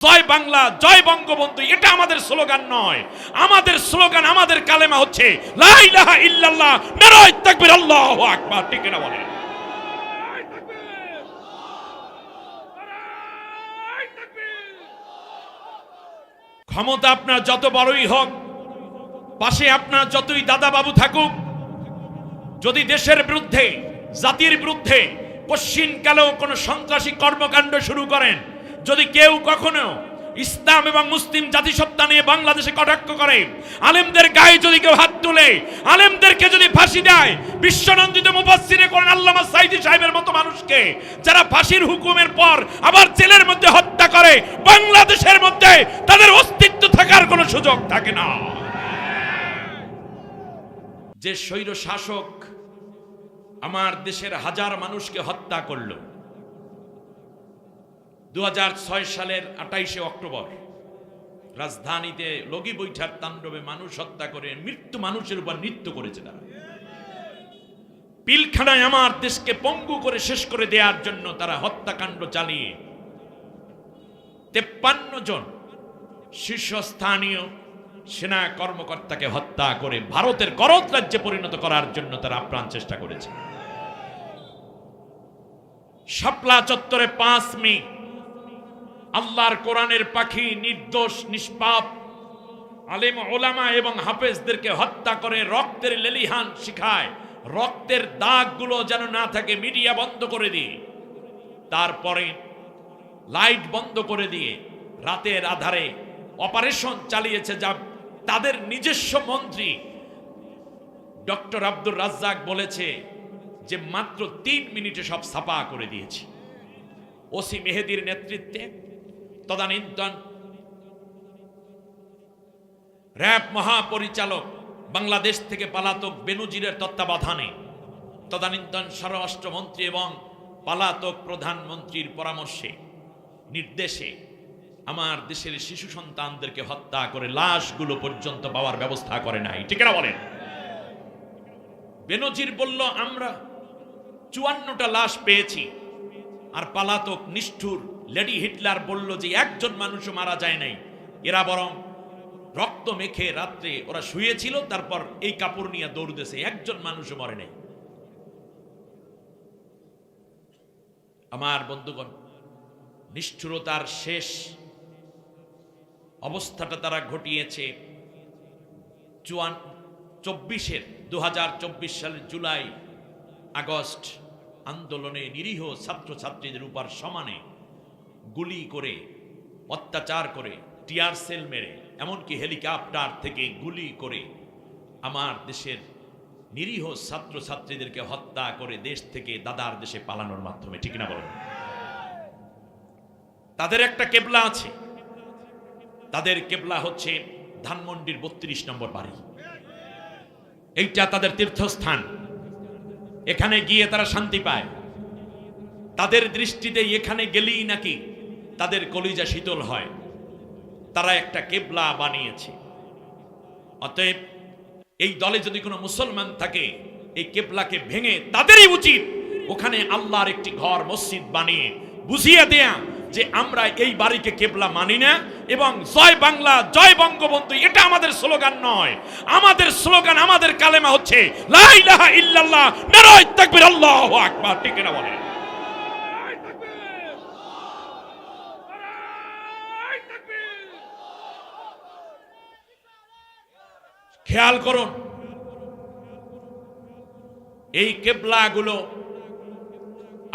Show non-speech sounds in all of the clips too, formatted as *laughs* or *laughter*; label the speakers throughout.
Speaker 1: জয় বাংলা জয় বঙ্গবন্ধু এটা আমাদের স্লোগান নয়। আমাদের স্লোগান আমাদের কালেমা হচ্ছে ইল্লাল্লাহ নারায়ে তাকবীর আল্লাহু আকবার। ঠিক না বলেন? ক্ষমতা আপনার যত বড়ই হোক পাশে আপনার যতই দাদা বাবু থাকুক যদি দেশের বিরুদ্ধে জাতির বিরুদ্ধে পশ্চিমকালেও কোনো সন্ত্রাসী কর্মকাণ্ড শুরু করেন যদি কেউ কখনো ইসলাম এবং মুসলিম জাতিসত্তা নিয়ে বাংলাদেশে কটাক্ষ করে, আলেমদের গায়ে যদি কেউ হাত তুলে, আলেমদেরকে যদি ফাঁসি দেয়, বিশ্বনন্দিত মুফাসসিরে করেন আল্লামা সাইদি সাহেবের মতো মানুষকে যারা ফাঁসির হুকুমের পর আবার জেলের মধ্যে হত্যা করে, বাংলাদেশের মধ্যে তাদের অস্তিত্ব থাকার কোনো সুযোগ থাকে না। যে স্বৈর শাসক আমার দেশের হাজার মানুষকে হত্যা করল দু হাজার ছয় সালের আটাইশে অক্টোবর, রাজধানীতে লগি বৈঠার তাণ্ডবে মানুষ হত্যা করে মৃত্যু মানুষের উপর নৃত্য করেছে তারা। পিলখানায় আমার দেশকে পঙ্গু করে শেষ করে দেওয়ার জন্য তারা হত্যাকাণ্ড চালিয়ে তেপ্পান্ন জন শীর্ষস্থানীয় সেনা কর্মকর্তাকে হত্যা করে ভারতের করত রাজ্যে পরিণত করার জন্য তারা আপ্রাণ চেষ্টা করেছে। শাপলা চত্বরে পাঁচ মে আল্লাহর কোরআনের পাখি, নির্দোষ, নিষ্পাপ, আলেম, ওলামা এবং হাফেজদেরকে হত্যা করে রক্তের লেলিহান শিখায়। রক্তের দাগগুলো যেন না থাকে, মিডিয়া বন্ধ করে দিয়ে। তারপরে লাইট বন্ধ করে দিয়ে রাতের আধারে অপারেশন চালিয়েছে যা তাদের নিজস্ব মন্ত্রী ডক্টর আব্দুর রাজ্জাক বলেছে যে মাত্র তিন মিনিটে সব ছাপা করে দিয়েছি। ওসি মেহেদির নেতৃত্বে তদানীন্তন র্যাব মহাপরিচালক বাংলাদেশ থেকে পালাতক বেনুজিরের তত্ত্বাবধানে, তদানীন্তন স্বরাষ্ট্রমন্ত্রী এবং পালাতক প্রধানমন্ত্রীর পরামর্শে, নির্দেশে আমার দেশের শিশু সন্তানদেরকে হত্যা করে লাশগুলো পর্যন্ত পাওয়ার ব্যবস্থা করে নাই। ঠিক না বলেন? বেনজির বলল, আমরা চুয়ান্নটা লাশ পেয়েছি আর পালাতক নিষ্ঠুর লেডি হিটলার বলল যে একজন মানুষও মারা যায় নাই। এরা বরং রক্ত মেখে রাত্রে ওরা শুয়েছিল, তারপর এই কাপড় নিয়ে দৌড়তেছে একজন মানুষও মরে নাই। আমার বন্ধুগণ, নিষ্ঠুরতার শেষ অবস্থাটা তারা ঘটিয়েছে চুয়ান, চব্বিশের দু হাজার চব্বিশ সালের জুলাই আগস্ট আন্দোলনে নিরীহ ছাত্রছাত্রীদের উপর সমানে। গুলি করে, অত্যাচার করে, টিয়ার সেল মেরে, এমনকি হেলিকপ্টার থেকে গুলি করে আমার দেশের নিরীহ ছাত্রছাত্রীদেরকে হত্যা করে দেশ থেকে দাদার দেশে পালানোর মাধ্যমে, ঠিক না বলেন? তাদের একটা কেবলা আছে। তাদের কেবলা হচ্ছে ধানমন্ডির বত্রিশ নম্বর বাড়ি। এইটা তাদের তীর্থস্থান। এখানে গিয়ে তারা শান্তি পায়। তাদের দৃষ্টিতে এখানে গেলেই নাকি তাদের কলিজা শীতল হয়। তারা একটা কেবলা বানিয়েছে। অতএব এই দলে যদি কোনো মুসলমান থাকে, এই কেবলাকে ভেঙে তাদেরই উচিত ওখানে আল্লাহর একটি ঘর, মসজিদ বানিয়ে বুঝিয়ে দেয়া যে আমরা এই বাড়িকে কেবলা মানি না এবং জয় বাংলা, জয় বঙ্গবন্ধু, এটা আমাদের স্লোগান নয়। আমাদের স্লোগান, আমাদের কালেমা হচ্ছে, লা ইলাহা ইল্লাল্লাহ, নারায়ে তাকবীর, আল্লাহু আকবার। ঠিক না বলেন? খেয়াল করুন। এই কেবলাগুলো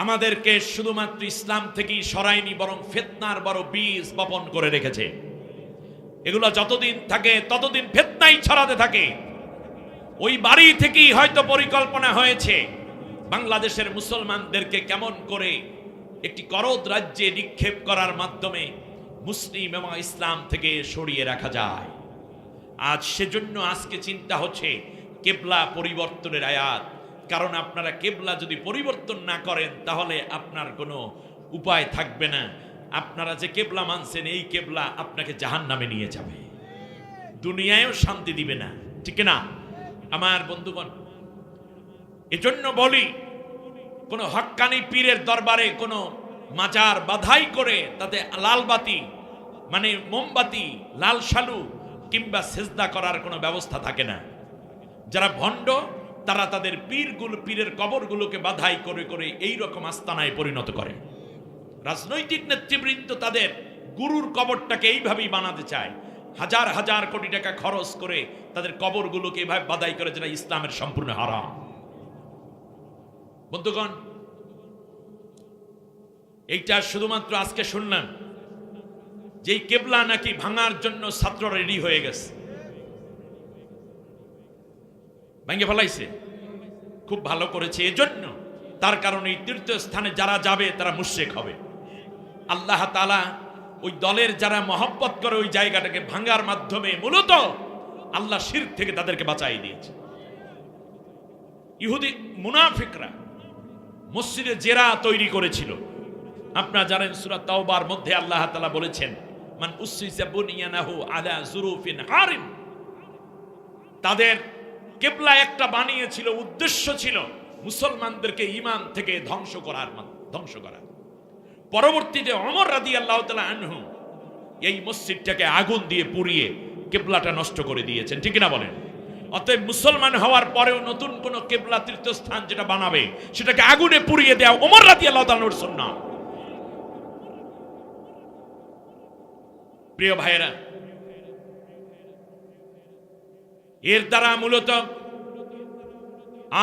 Speaker 1: আমাদেরকে শুধুমাত্র ইসলাম থেকেই সরায়নি, বরং ফেতনার বড় বীজ বপন করে রেখেছে। এগুলো যতদিন থাকে, ততদিন ফেতনাই ছড়াতে থাকে। ওই বাড়ি থেকেই হয়তো পরিকল্পনা হয়েছে বাংলাদেশের মুসলমানদেরকে কেমন করে একটি করদ রাজ্যে নিক্ষেপ করার মাধ্যমে মুসলিম এবং ইসলাম থেকে সরিয়ে রাখা যায়। আজ সেজন্য আজকে চিন্তা হচ্ছে কেবলা পরিবর্তনের আয়াত। কারণ আপনারা কেবলা যদি পরিবর্তন না করেন, তাহলে আপনার কোনো উপায় থাকবে না। আপনারা যে কেবলা মানছেন, এই কেবলা আপনাকে জাহান নামে নিয়ে যাবে। দুনিয়ায়ও শান্তি দিবে না। ঠিক না? আমার বন্ধুগণ, এজন্য বলি, কোনো হক্কানি পীরের দরবারে কোনো মাজার বাধাই করে তাতে লালবাতি মানে মোমবাতি, লাল শালু কিংবা সেজদা করার কোনো ব্যবস্থা থাকে না। যারা ভণ্ড, তারা তাদের পীরগুলো, পীরের কবরগুলোকে বাধাই করে করে এই রকম আস্তানায় পরিণত করে। রাজনৈতিক নেতৃবৃন্দ তাদের গুরুর কবরটাকে এইভাবেই বানাতে চায়। হাজার হাজার কোটি টাকা খরচ করে তাদের কবরগুলোকে এইভাবে বাদাই করে যেটা ইসলামের সম্পূর্ণ হারাম। বন্ধুগণ, এইটা শুধুমাত্র আজকে শুনলাম। যেই কেবলা নাকি ভাঙার জন্য ছাত্র রেডি হয়ে গেছে। ভেঙে ফেলাইছে। খুব ভালো করেছে। এজন্য তার কারণে এই তীর্থস্থানে যারা যাবে, তারা মুশেক হবে। আল্লাহ তালা ওই দলের যারা মহব্বত করে ওই জায়গাটাকে ভাঙার মাধ্যমে মূলত আল্লাহ শির থেকে তাদেরকে বাঁচাই দিয়েছে। ইহুদি মুনাফিকরা মসজিদে জেরা তৈরি করেছিল। আপনারা জানেন সুরাত মধ্যে আল্লাহ তালা বলেছেন মান উসসিসা বুনিয়ানাহু আলা জুরুফিন হারিম। তাদের কেবলা একটা বানিয়েছিল, উদ্দেশ্য ছিল মুসলমানদেরকে ঈমান থেকে ধ্বংস করার ধ্বংস করা পরবর্তীতে অমর রাদি আল্লাহ তালা আনহু এই মসজিদটাকে আগুন দিয়ে পুড়িয়ে কেবলাটা নষ্ট করে দিয়েছেন, ঠিক না বলেন? অতএব মুসলমান হওয়ার পরেও নতুন কোন কেবলা তীর্থস্থান যেটা বানাবে, সেটাকে আগুনে পুড়িয়ে দেওয়া ওমর রাদি আল্লাহ তালুর সুন্নাহ। প্রিয় ভাইয়েরা, এর দ্বারা মূলত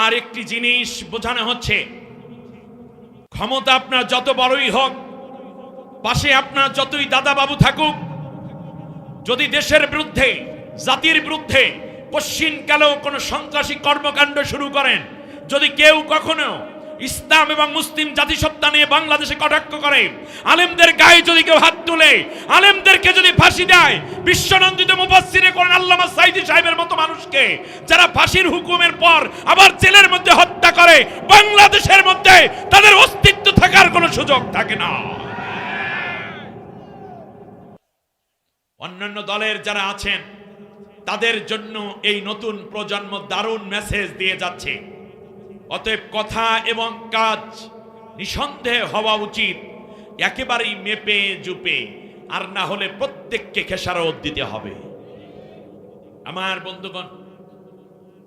Speaker 1: আর একটি জিনিস বোঝানো হচ্ছে। ক্ষমতা আপনার যত বড়ই হোক, পাশে আপনার যতই দাদা বাবু থাকুক, যদি দেশের বিরুদ্ধে, জাতির বিরুদ্ধে পশ্চিমকালেও কোনো সন্ত্রাসী কর্মকাণ্ড শুরু করেন, যদি কেউ কখনো ইসলাম এবং মুসলিম জাতিসত্তা নিয়ে বাংলাদেশে কটাক্ষ করে। আলেমদের গায়ে যদি কেউ হাত তুলে, আলেমদেরকে যদি ফাঁসি দেয়, বিশ্বনন্দিত মুফাসসিরে করেন আল্লামা সাইদি সাহেবের মতো মানুষকে যারা ফাঁসির হুকুমের পর আবার জেলের মধ্যে হত্যা করে, বাংলাদেশের মধ্যে তাদের অস্তিত্ব থাকার কোনো সুযোগ থাকে না। অন্যান্য দলের যারা আছেন, তাদের জন্য এই নতুন প্রজন্ম দারুণ মেসেজ দিয়ে যাচ্ছে। অতএব কথা এবং কাজ নিঃসন্দেহে হওয়া উচিত। একেবারেই মেপে জুপে, আর না হলে প্রত্যেককে খেসারত দিতে হবে। আমার বন্ধুগণ,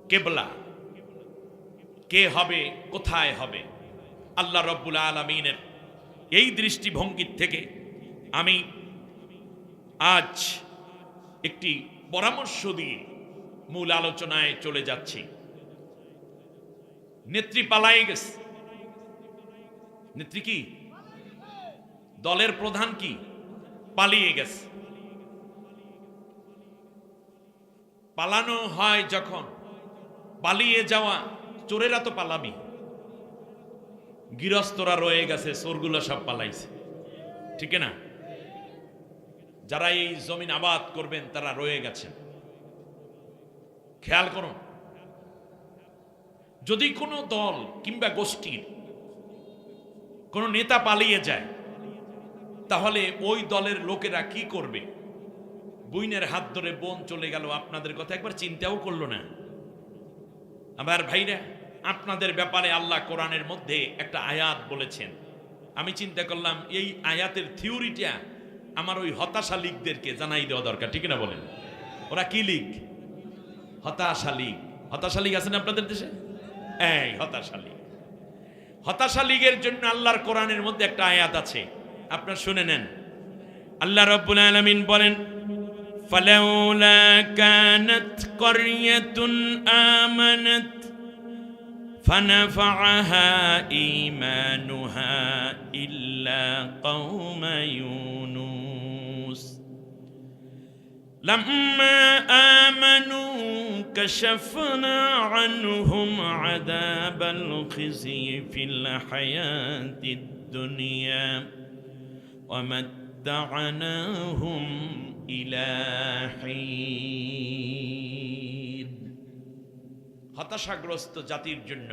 Speaker 1: কেবলা, কে হবে, কোথায় হবে? আল্লাহ রব্বুল আলমিনের এই দৃষ্টিভঙ্গির থেকে আমি আজ একটি পরামর্শ দিয়ে মূল আলোচনায় চলে যাচ্ছি। নেত্রী পালাই গেছে। নেত্রী কি? দলের প্রধান কি? পালিয়ে গেছে। পালানো হয় যখন, পালিয়ে যাওয়া, চোরেরা তো পালাবি গৃহস্থরা রয়ে গেছে, চোরগুলো সব পালাইছে। ঠিক না? যারা এই জমিন আবাদ করবেন, তারা রয়ে গেছেন। খেয়াল করুন যদি কোনো দল কিংবা গোষ্ঠীর কোনো নেতা পালিয়ে যায়, তাহলে ওই দলের লোকেরা কি করবে? বইনের হাত ধরে বোন চলে গেল, আপনাদের কথা একবার চিন্তাও করল না। আমার ভাইরা, আপনাদের ব্যাপারে আল্লাহ কোরআনের মধ্যে একটা আয়াত বলেছেন। আমি চিন্তা করলাম, এই আয়াতের থিওরিটা আমার ওই হতাশা লীগদেরকে জানাই দেওয়া দরকার, ঠিক না বলেন? ওরা কি লীগ? হতাশা লীগ। হতাশা লীগ আছেন আপনাদের দেশে? এই হতাশা লীগ হতাশা লীগের জন্য আল্লাহর কোরআনের মধ্যে একটা আয়াত আছে আপনার শুনে নেন আল্লাহ রব্বুল আলামিন বলেন فلولا كانت قرية آمنت فنفعها إيمانها إلا قوم يونس لما آمنوا كشفنا عنهم عذاب الخزي في الحياة الدنيا ومتعناهم إلى حين হতাশাগ্রস্ত জাতির জন্য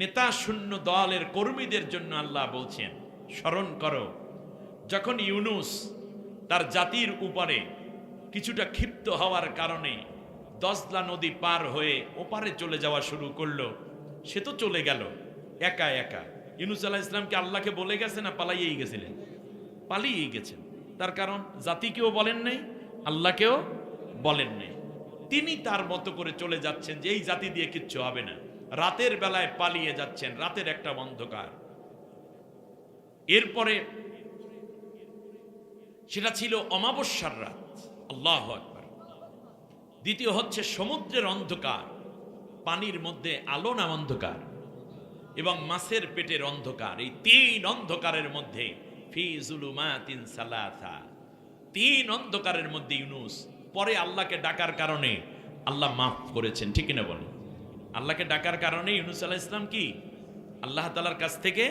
Speaker 1: নেতা শূন্য দলের কর্মীদের জন্য আল্লাহ বলছেন স্মরণ করো যখন ইউনুস তার জাতির উপরে কিছুটা ক্ষিপ্ত হওয়ার কারণে দশলা নদী পার হয়ে ওপারে চলে যাওয়া শুরু করল। সে তো চলে গেল, একা একা। ইউনুস আলাহ ইসলামকে আল্লাহকে বলে গেছে না পালাইয়েই গেছিলেন? পালিয়েই গেছেন। তার কারণ জাতিকেও বলেন নাই আল্লাহকেও বলেন নাই। তিনি তার মতো করে চলে যাচ্ছেন যে এই জাতি দিয়ে কিচ্ছু হবে না। রাতের বেলায় পালিয়ে যাচ্ছেন, রাতের একটা অন্ধকার। এরপরে সেটা ছিল অমাবস্যার রাত। আল্লাহ আকবার। দ্বিতীয় হচ্ছে সমুদ্রের অন্ধকার, পানির মধ্যে আলো না অন্ধকার এবং মাছের পেটের অন্ধকার। এই তিন অন্ধকারের মধ্যে তিন অন্ধকারের মধ্যে ইউনুস, পরে আল্লাহকে ডাকার কারণে আল্লাহ মাফ করেছেন, ঠিক না বলেন? আল্লাহকে ডাকার কারণে ইউনুস আলাহ ইসলাম কি? আল্লাহ তালার কাছ থেকে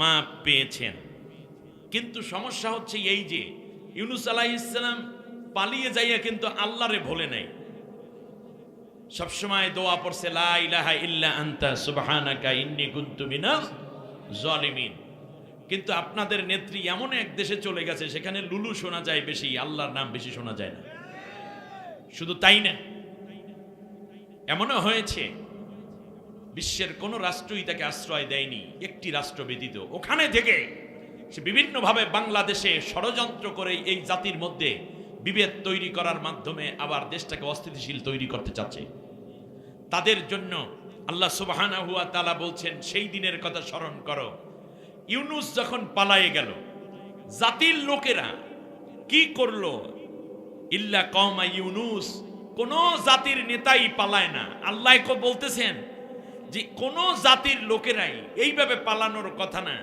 Speaker 1: মাপ পেয়েছেন। কিন্তু সমস্যা হচ্ছে এই যে, ইউনুস আলাহ ইসলাম পালিয়ে যাইয়া কিন্তু আল্লাহরে ভোলে নাই। সবসময় দোয়া পড়ছে ইল্লা আনতা কিন্তু আপনাদের নেত্রী এমন এক দেশে চলে গেছে, সেখানে লুলু শোনা যায় বেশি, আল্লাহর নাম বেশি শোনা যায় না। শুধু তাই না, এমনও হয়েছে, বিশ্বের কোন রাষ্ট্রই তাকে আশ্রয় দেয়নি, একটি রাষ্ট্র ব্যতীত। ওখানে থেকে সে বিভিন্নভাবে বাংলাদেশে ষড়যন্ত্র করে এই জাতির মধ্যে বিভেদ তৈরি করার মাধ্যমে আবার দেশটাকে অস্থিতিশীল তৈরি করতে চাচ্ছে। তাদের জন্য আল্লাহ সুবাহানা হুয়া তালা বলছেন, সেই দিনের কথা স্মরণ করো। ইউনুস যখন পালায়ে গেল, জাতির লোকেরা কি করল? ইল্লা কমা ইউনুস কোন জাতির নেতাই পালায় না। আল্লাহ বলতেছেন যে, কোন জাতির লোকেরাই এইভাবে পালানোর কথা না।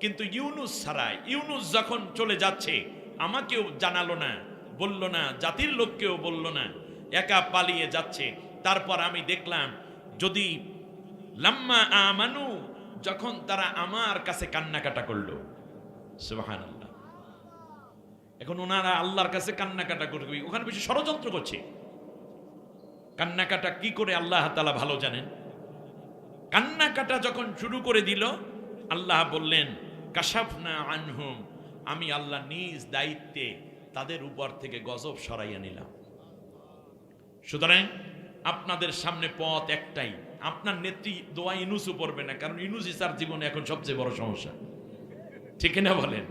Speaker 1: কিন্তু ইউনুস ছাড়াই ইউনুস যখন চলে যাচ্ছে আমাকেও জানালো না, বলল না, জাতির লোককেও বলল না, একা পালিয়ে যাচ্ছে। তারপর আমি দেখলাম, যদি লাম্মা আমানু, যখন তারা আমার কাছে কান্নাকাটা করল। সুবাহান আল্লাহ এখন ওনারা আল্লাহর কাছে কান্নাকাটা করবে। ওখানে বেশি ষড়যন্ত্র করছে। কান্নাকাটা কি করে আল্লাহ তালা ভালো জানেন? কান্নাকাটা যখন শুরু করে দিল, আল্লাহ বললেন, কাশাফনা আনহুম আমি আল্লাহ নিজ দায়িত্বে তাদের উপর থেকে গজব সরাইয়া নিলাম। সুতরাং আপনাদের সামনে পথ একটাই। আপনার নেত্রী দোয়া ইনুসও পড়বে না, কারণ ইনুস তার জীবনে এখন সবচেয়ে বড় সমস্যা। ঠিক না বলেন?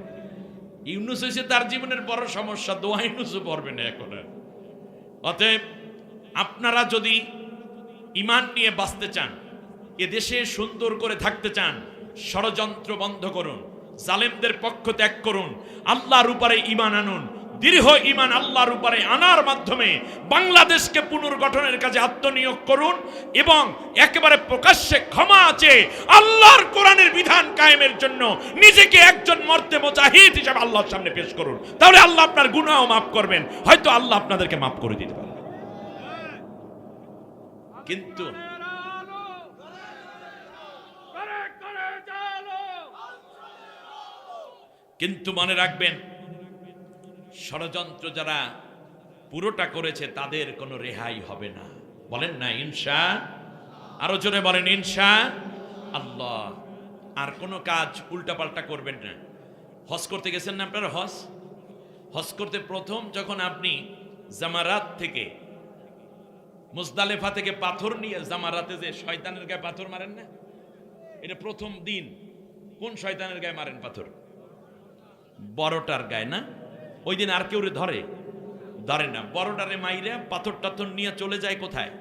Speaker 1: ইউনুস হয়েছে তার জীবনের বড় সমস্যা, দোয়া ইউনুসও পড়বে না এখন আর। অতএব আপনারা যদি ইমান নিয়ে বাঁচতে চান এ দেশে সুন্দর করে থাকতে চান, ষড়যন্ত্র বন্ধ করুন। জালেমদের পক্ষ ত্যাগ করুন, আল্লাহর উপরে ইমান আনুন। দীর্ঘ ইমান আল্লাহর উপরে আনার মাধ্যমে বাংলাদেশকে পুনর্গঠনের কাজে আত্মনিয়োগ করুন এবং একেবারে প্রকাশ্যে ক্ষমা আছে আল্লাহর কোরআনের বিধান কায়েমের জন্য নিজেকে একজন মর্তে মোজাহিদ হিসাবে আল্লাহর সামনে পেশ করুন। তাহলে আল্লাহ আপনার গুনাহ মাফ করবেন, হয়তো আল্লাহ আপনাদেরকে মাফ করে দিতে পারেন কিন্তু কিন্তু মনে রাখবেন, ষড়যন্ত্র যারা পুরোটা করেছে তাদের কোনো রেহাই হবে না। বলেন না ইনসা আরও জোরে বলেন ইনসা আল্লাহ, আর কোনো কাজ উল্টাপাল্টা করবেন না। হজ করতে গেছেন না আপনার? হজ? হজ করতে প্রথম যখন আপনি জামারাত থেকে, মুজদালেফা থেকে পাথর নিয়ে জামারাতে যে শয়তানের গায়ে পাথর মারেন না? এটা প্রথম দিন। কোন শয়তানের গায়ে মারেন পাথর? বড়টার গায়ে, না? ওই দিন আর কেউ ধরে? ধরে না। বড়টারে মাইরে পাথর টাথর নিয়ে চলে যায় কোথায়?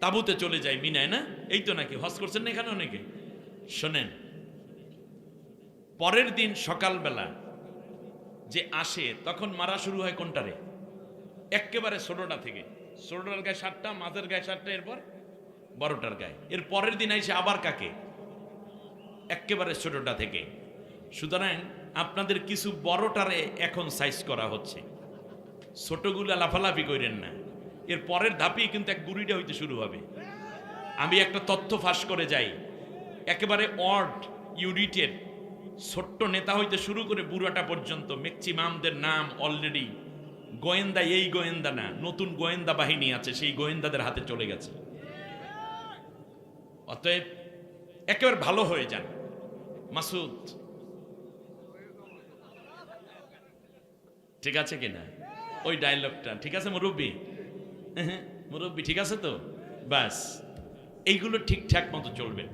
Speaker 1: তাবুতে চলে যায় মিনায়, না? এই তো নাকি হজ করছেন না এখানে অনেকে? শোনেন, পরের দিন সকালবেলা যে আসে, তখন মারা শুরু হয় কোনটারে একেবারে ছোটটা থেকে। ছোটটার গায়ে সাতটা, মাঝের গায়ে সাতটা, এরপর? বড়টার গায়ে। এর পরের দিন আইসে আবার কাকে? একেবারে ছোটটা থেকে। সুতরাং আপনাদের কিছু বড়টারে এখন সাইজ করা হচ্ছে। ছোটগুলা লাফালাফি করেন না। এর পরের ধাপেই কিন্তু এক বুড়িটা হইতে শুরু হবে। আমি একটা তথ্য ফাঁস করে যাই। একেবারে অড ইউনিটেড ছোট্ট নেতা হইতে শুরু করে বুড়াটা পর্যন্ত ম্যাক্সিমামদের নাম অলরেডি গোয়েন্দা এই গোয়েন্দা না, নতুন গোয়েন্দা বাহিনী আছে, সেই গোয়েন্দাদের হাতে চলে গেছে। অতএব একেবারে ভালো হয়ে যান। মাসুদ ঠিক আছে কিনা ওই ডায়লগটা ঠিক আছে মুরব্বী? *laughs* মুরব্বী, ঠিক আছে তো? বাস এইগুলো ঠিকঠাক মতো চলবে।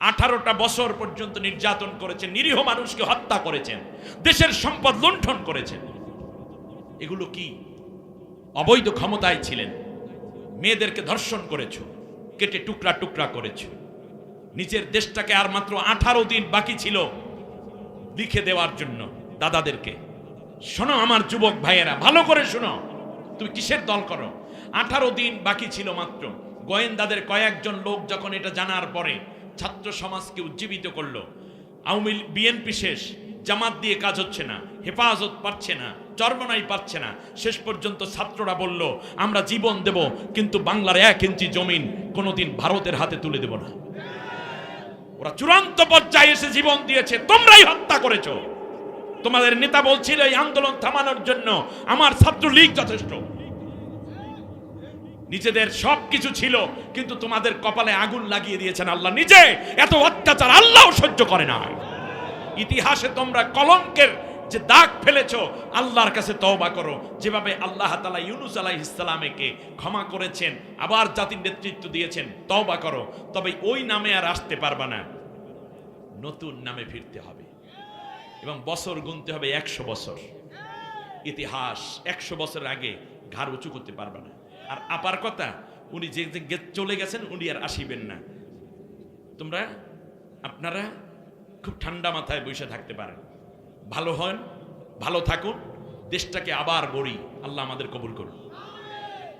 Speaker 1: আঠারোটা বছর পর্যন্ত নির্যাতন করেছেন, নিরীহ মানুষকে হত্যা করেছেন, দেশের সম্পদ লুণ্ঠন করেছেন। এগুলো কি? অবৈধ ক্ষমতায় ছিলেন। মেয়েদেরকে ধর্ষণ করেছ, কেটে টুকরা টুকরা করেছ। নিজের দেশটাকে আর মাত্র আঠারো দিন বাকি ছিল লিখে দেওয়ার জন্য দাদাদেরকে। শোনো আমার যুবক ভাইয়েরা, ভালো করে শোনো। তুমি কিসের দল করো? আঠারো দিন বাকি ছিল মাত্র। গোয়েন্দাদের কয়েকজন লোক যখন এটা জানার পরে ছাত্র সমাজকে উজ্জীবিত করল। আওয়ামী বিএনপি শেষ। জামাত দিয়ে কাজ হচ্ছে না, হেফাজত পাচ্ছে না, চর্মনাই পাচ্ছে না। শেষ পর্যন্ত ছাত্ররা বলল, আমরা জীবন দেব, কিন্তু বাংলার এক ইঞ্চি জমিন কোনোদিন ভারতের হাতে তুলে দেব না। ওরা চূড়ান্ত পর্যায়ে এসে জীবন দিয়েছে, তোমরাই হত্যা করেছ। তোমাদের নেতা বলছিল এই আন্দোলন থামানোর জন্য আমার ছাত্র লীগ যথেষ্ট। নিজেদের সব কিছু ছিল, কিন্তু তোমাদের কপালে আগুন লাগিয়ে দিয়েছেন আল্লাহ নিজে। এত অত্যাচার আল্লাহ সহ্য করে না ইতিহাসে তোমরা কলঙ্কের যে দাগ ফেলেছ, আল্লাহর কাছে তওবা করো। যেভাবে আল্লাহ তালা ইউনুস আলাহ ইসলামেকে ক্ষমা করেছেন, আবার জাতির নেতৃত্ব দিয়েছেন, তওবা করো। তবে ওই নামে আর আসতে পারবা না। নতুন নামে ফিরতে হবে। এবং বছর গুনতে হবে একশো বছর। ইতিহাস একশো বছর আগে ঘাড় উঁচু করতে পারবে না। আর আপার কথা, উনি যে চলে গেছেন, উনি আর আসিবেন না। তোমরা, আপনারা খুব ঠান্ডা মাথায় বসে থাকতে পারেন। ভালো হন, ভালো থাকুন, দেশটাকে আবার গড়ি। আল্লাহ আমাদের কবুল করুন।